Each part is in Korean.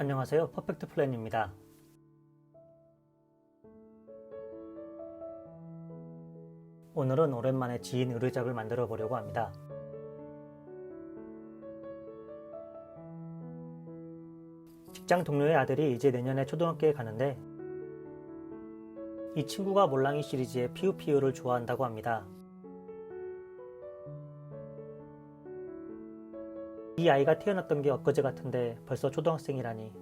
안녕하세요. 퍼펙트 플랜입니다. 오늘은 오랜만에 지인 의류작을 만들어 보려고 합니다. 직장 동료의 아들이 이제 내년에 초등학교에 가는데 이 친구가 몰랑이 시리즈의 피우피우를 좋아한다고 합니다. 이 아이가 태어났던 게 엊그제 같은데 벌써 초등학생이라니.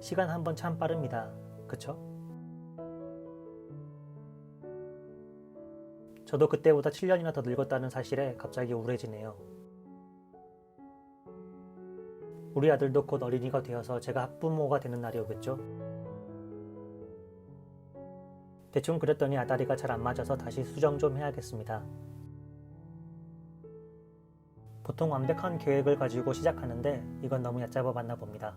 시간 한 번 참 빠릅니다. 그쵸? 저도 그때보다 7년이나 더 늙었다는 사실에 갑자기 우울해지네요. 우리 아들도 곧 어린이가 되어서 제가 학부모가 되는 날이 오겠죠? 대충 그랬더니 아다리가 잘 안 맞아서 다시 수정 좀 해야겠습니다. 보통 완벽한 계획을 가지고 시작하는데 이건 너무 얕잡아 봤나 봅니다.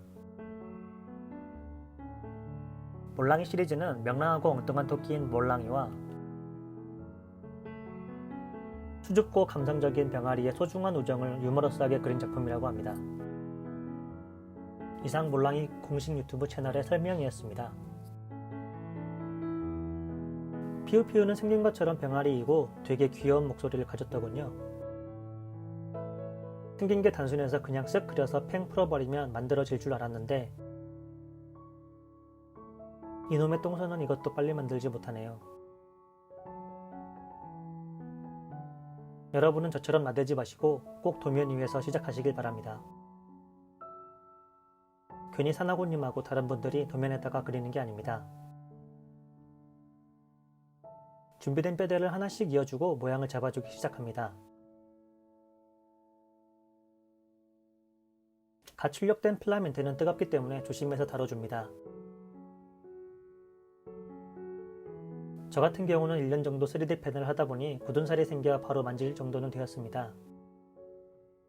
몰랑이 시리즈는 명랑하고 엉뚱한 토끼인 몰랑이와 수줍고 감성적인 병아리의 소중한 우정을 유머러스하게 그린 작품이라고 합니다. 이상 몰랑이 공식 유튜브 채널의 설명이었습니다. 피우피우는 생긴 것처럼 병아리이고 되게 귀여운 목소리를 가졌더군요. 생긴 게 단순해서 그냥 쓱 그려서 팽 풀어버리면 만들어질 줄 알았는데 이놈의 똥손은 이것도 빨리 만들지 못하네요. 여러분은 저처럼 나대지 마시고 꼭 도면 위에서 시작하시길 바랍니다. 괜히 사나고님하고 다른 분들이 도면에다가 그리는 게 아닙니다. 준비된 뼈대를 하나씩 이어주고 모양을 잡아주기 시작합니다. 갓 출력된 필라멘트는 뜨겁기 때문에 조심해서 다뤄줍니다. 저 같은 경우는 1년 정도 3D 펜을 하다 보니 굳은 살이 생겨 바로 만질 정도는 되었습니다.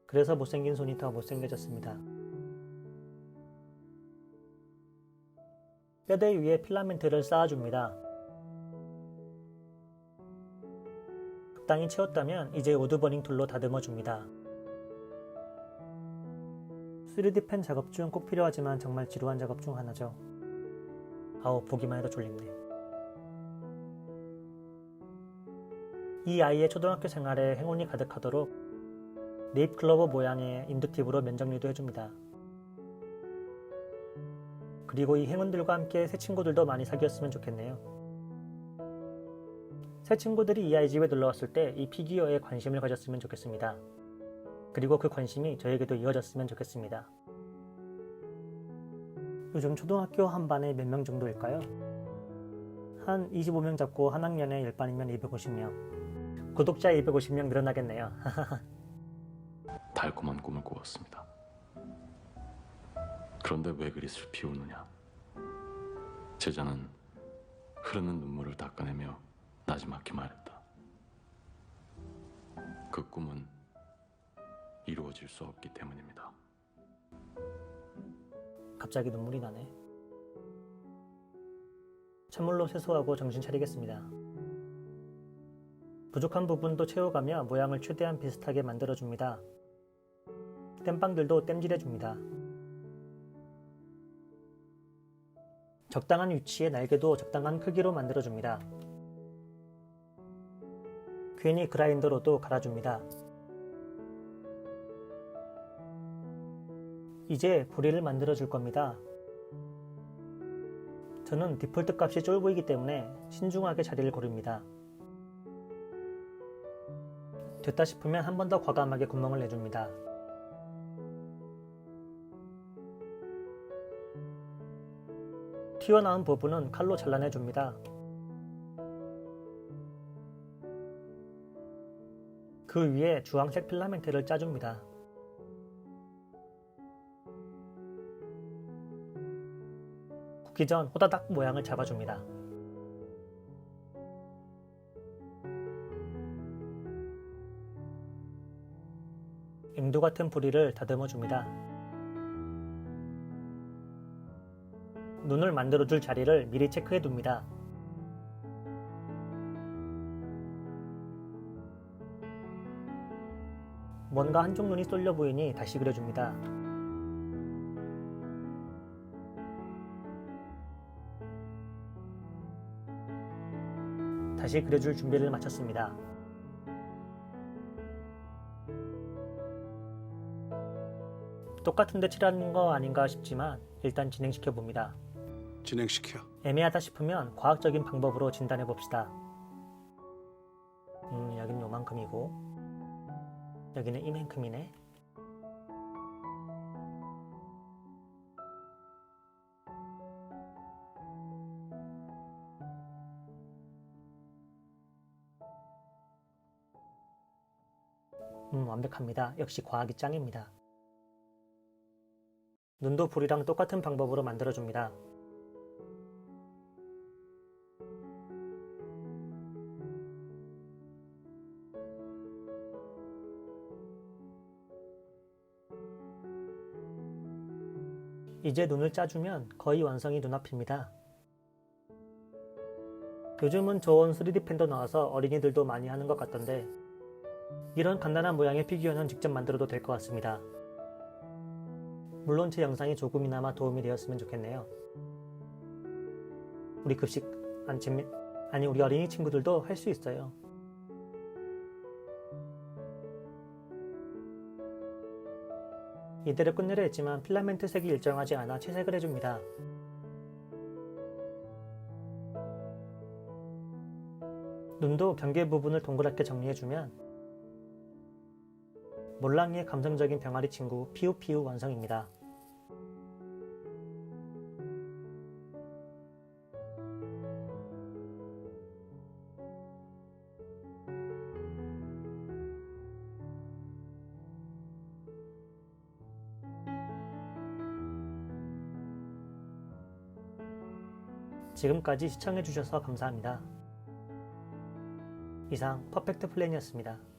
그래서 못생긴 손이 더 못생겨졌습니다. 뼈대 위에 필라멘트를 쌓아줍니다. 적당히 채웠다면 이제 우드버닝 툴로 다듬어 줍니다. 3D 펜 작업 중 꼭 필요하지만 정말 지루한 작업 중 하나죠. 아우 보기만 해도 졸립네. 이 아이의 초등학교 생활에 행운이 가득하도록 네잎 클로버 모양의 인두팁으로 면정리도 해줍니다. 그리고 이 행운들과 함께 새 친구들도 많이 사귀었으면 좋겠네요. 새 친구들이 이 아이 집에 놀러 왔을 때 이 피규어에 관심을 가졌으면 좋겠습니다. 그리고 그 관심이 저에게도 이어졌으면 좋겠습니다. 요즘 초등학교 한 반에 몇 명 정도일까요? 한 25명 잡고 한 학년에 10반이면 250명. 구독자 250명 늘어나겠네요. 달콤한 꿈을 꾸었습니다. 그런데 왜 그리 슬피 우느냐? 제자는 흐르는 눈물을 닦아내며 나지막히 말했다. 그 꿈은 이루어질 수 없기 때문입니다. 갑자기 눈물이 나네. 찬물로 세수하고 정신 차리겠습니다. 부족한 부분도 채워가며 모양을 최대한 비슷하게 만들어줍니다. 땜빵들도 땜질해줍니다. 적당한 위치에 날개도 적당한 크기로 만들어줍니다. 괜히 그라인더로도 갈아줍니다. 이제 부리를 만들어 줄 겁니다. 저는 디폴트 값이 쫄보이기 때문에 신중하게 자리를 고릅니다. 됐다 싶으면 한 번 더 과감하게 구멍을 내줍니다. 튀어나온 부분은 칼로 잘라내줍니다. 그 위에 주황색 필라멘트를 짜줍니다. 굽기 전 호다닥 모양을 잡아줍니다. 앵두 같은 부리를 다듬어 줍니다. 눈을 만들어 줄 자리를 미리 체크해 둡니다. 뭔가 한쪽 눈이 쏠려 보이니 다시 그려줍니다. 다시 그려줄 준비를 마쳤습니다. 똑같은데 칠하는 거 아닌가 싶지만 일단 진행시켜 봅니다. 진행시켜. 애매하다 싶으면 과학적인 방법으로 진단해 봅시다. 음, 여긴 요만큼이고 여기는 이만큼이네. 음, 완벽합니다. 역시 과학이 짱입니다. 눈도 불이랑 똑같은 방법으로 만들어줍니다. 이제 눈을 짜주면 거의 완성이 눈앞입니다. 요즘은 좋은 3D 펜도 나와서 어린이들도 많이 하는 것 같던데 이런 간단한 모양의 피규어는 직접 만들어도 될 것 같습니다. 물론 제 영상이 조금이나마 도움이 되었으면 좋겠네요. 우리 급식 안 재미 아니 우리 어린이 친구들도 할 수 있어요. 이대로 끝내려 했지만 필라멘트 색이 일정하지 않아 채색을 해줍니다. 눈도 경계 부분을 동그랗게 정리해주면 몰랑이의 감성적인 병아리 친구 피우피우 완성입니다. 지금까지 시청해주셔서 감사합니다. 이상 퍼펙트 플랜이었습니다.